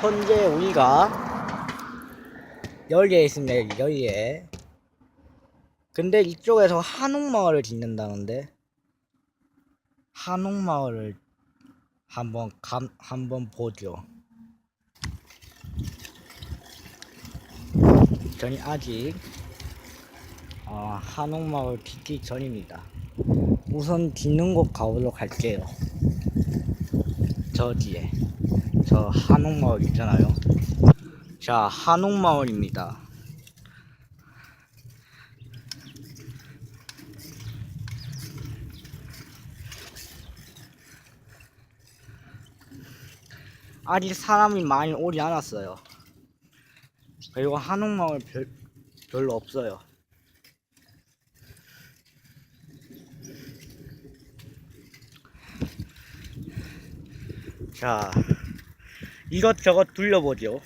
현재 우리가 여기에 있습니다. 여기에. 근데 이쪽에서 한옥마을을 짓는다는데 한옥마을을 한번 감, 한번 보죠. 저는 아직 어, 한옥마을 짓기 전입니다. 우선 짓는 곳 가보도록 할게요. 저 뒤에 저 한옥마을 있잖아요. 자 한옥마을입니다. 아직 사람이 많이 오지 않았어요. 그리고 한옥마을 별, 별로 없어요. 자, 이것저것 둘러보죠.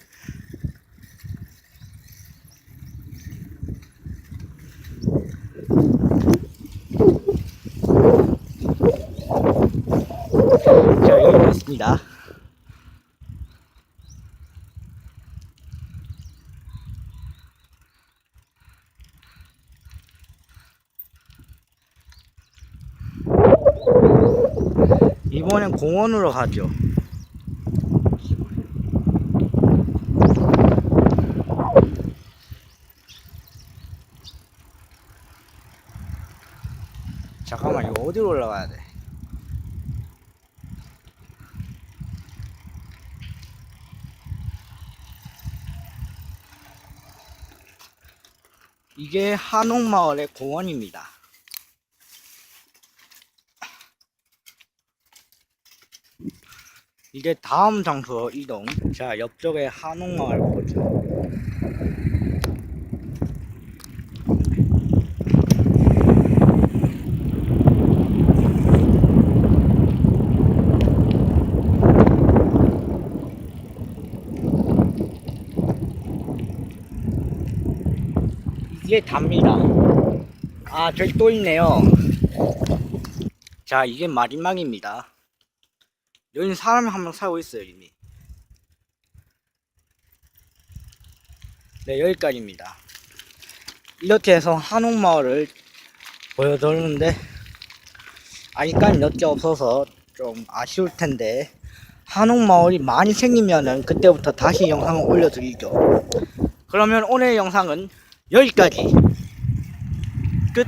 자, 여기 있습니다. 이번엔 공원으로 가죠. 잠깐만 이거 어디로 올라가야 돼? 이게 한옥마을의 공원입니다. 이제 다음 장소 이동. 자, 옆쪽에 한옥마을 보죠. 이게 답니다. 아, 저기 또 있네요. 자, 이게 마지막입니다. 여기 사람이 한명 살고 있어요, 이미. 네, 여기까지입니다. 이렇게 해서 한옥마을을 보여드렸는데, 아직까지 몇 개 없어서 좀 아쉬울 텐데, 한옥마을이 많이 생기면은 그때부터 다시 영상을 올려드리죠. 그러면 오늘 영상은 여기까지 끝!